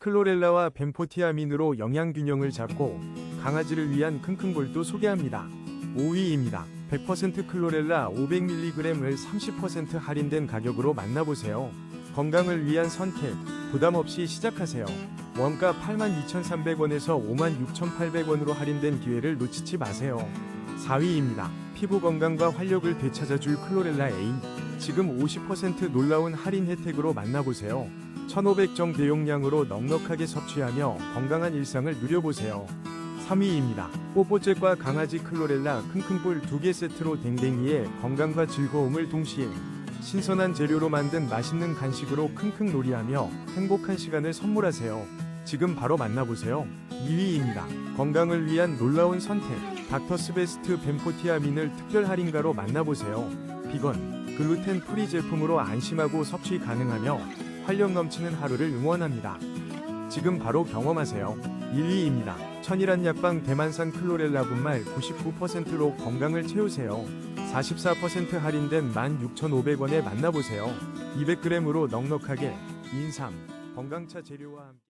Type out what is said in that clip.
클로렐라와 벤포티아민으로 영양균형을 잡고 강아지를 위한 킁킁볼도 소개합니다. 5위입니다. 100% 클로렐라 500mg을 30% 할인된 가격으로 만나보세요. 건강을 위한 선택, 부담 없이 시작하세요. 원가 82,300원에서 56,800원으로 할인된 기회를 놓치지 마세요. 4위입니다. 피부 건강과 활력을 되찾아줄 클로렐라 A. 지금 50% 놀라운 할인 혜택으로 만나보세요. 1500정 대용량으로 넉넉하게 섭취하며 건강한 일상을 누려보세요. 3위입니다. 뽀뽀잭과 강아지 클로렐라 킁킁볼 2개 세트로 댕댕이의 건강과 즐거움을 동시에 신선한 재료로 만든 맛있는 간식으로 킁킁 놀이하며 행복한 시간을 선물하세요. 지금 바로 만나보세요. 2위입니다. 건강을 위한 놀라운 선택. 닥터스베스트 벤포티아민을 특별 할인가로 만나보세요. 비건, 글루텐 프리 제품으로 안심하고 섭취 가능하며 활력 넘치는 하루를 응원합니다. 지금 바로 경험하세요. 1위입니다. 천일한 약방 대만산 클로렐라 분말 99%로 건강을 채우세요. 44% 할인된 16,500원에 만나보세요. 200g으로 넉넉하게 인삼, 건강차 재료와 함께